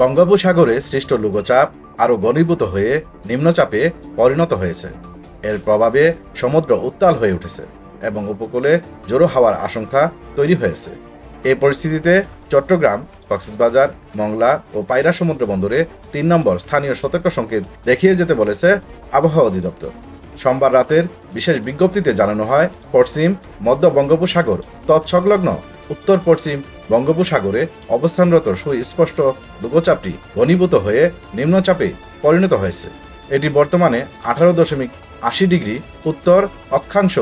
বঙ্গোপসাগরে সৃষ্ট লঘুচাপ আরও ঘনীভূত হয়ে নিম্নচাপে পরিণত হয়েছে। এর প্রভাবে সমুদ্র উত্তাল হয়ে উঠেছে এবং উপকূলে জোরো হওয়ার আশঙ্কা তৈরি হয়েছে। এই পরিস্থিতিতে চট্টগ্রাম, কক্সবাজার, মংলা ও পায়রা সমুদ্র বন্দরে তিন নম্বর স্থানীয় সতর্ক সংকেত দেখিয়ে যেতে বলেছে আবহাওয়া অধিদপ্তর। সোমবার রাতের বিশেষ বিজ্ঞপ্তিতে জানানো হয়, পশ্চিম, মধ্য বঙ্গোপসাগর, তৎসংলগ্ন উত্তর পশ্চিম বঙ্গোপসাগরে অবস্থানরত সুস্পষ্ট লঘুচাপটি ঘনীভূত হয়ে নিম্নচাপে পরিণত হয়েছে। এটি বর্তমানে আঠারো দশমিক আশি ডিগ্রি উত্তর অক্ষাংশ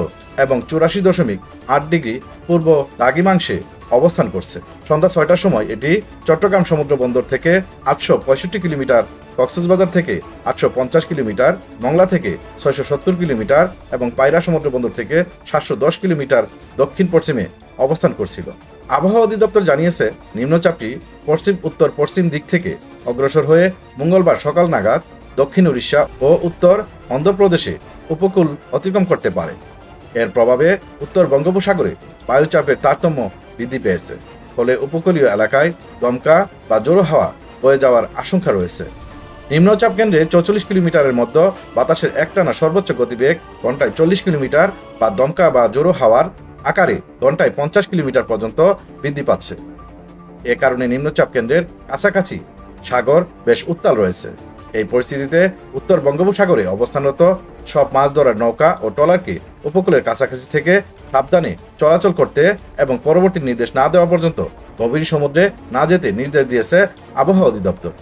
এবং চুরাশি দশমিক আট ডিগ্রি পূর্ব দ্রাঘিমাংশে অবস্থান করছে। সন্ধ্যা ছয়টার সময় এটি চট্টগ্রাম সমুদ্র বন্দর থেকে আটশো পঁয়ষট্টি কিলোমিটার, কক্সবাজার থেকে আটশো পঞ্চাশ কিলোমিটার, মংলা থেকে ছয়শো সত্তর কিলোমিটার এবং পায়রা সমুদ্র বন্দর থেকে সাতশো দশ কিলোমিটার দক্ষিণ পশ্চিমে অবস্থান করছিল। আবহাওয়া অধিদপ্তর জানিয়েছে, নিম্নচাপটি পশ্চিম উত্তর পশ্চিম দিক থেকে অগ্রসর হয়ে মঙ্গলবার সকাল নাগাদ দক্ষিণ উড়িষ্যা ও উত্তর অন্ধ্রপ্রদেশে উপকূল অতিক্রম করতে পারে। এর প্রভাবে উত্তর বঙ্গোপসাগরে বায়ুচাপের তারতম্য বৃদ্ধি পেয়েছে, ফলে উপকূলীয় এলাকায় দমকা বা জোড়ো হাওয়া বয়ে যাওয়ার আশঙ্কা রয়েছে। নিম্নচাপ কেন্দ্রে চৌচল্লিশ কিলোমিটারের মধ্যে বাতাসের একটানা সর্বোচ্চ গতিবেগ ঘন্টায় চল্লিশ কিলোমিটার বা দমকা বা জোড়ো হাওয়ার আকারে ঘন্টায় পঞ্চাশ কিলোমিটার পর্যন্ত বৃদ্ধি পাচ্ছে। এ কারণে নিম্নচাপ কেন্দ্রের কাছাকাছি সাগর বেশ উত্তাল রয়েছে। এই পরিস্থিতিতে উত্তর বঙ্গোপসাগরে অবস্থানরত সব মাছ ধরার নৌকা ও ট্রলারকে উপকূলের কাছাকাছি থেকে সাবধানে চলাচল করতে এবং পরবর্তী নির্দেশ না দেওয়া পর্যন্ত গভীর সমুদ্রে না যেতে নির্দেশ দিয়েছে আবহাওয়া অধিদপ্তর।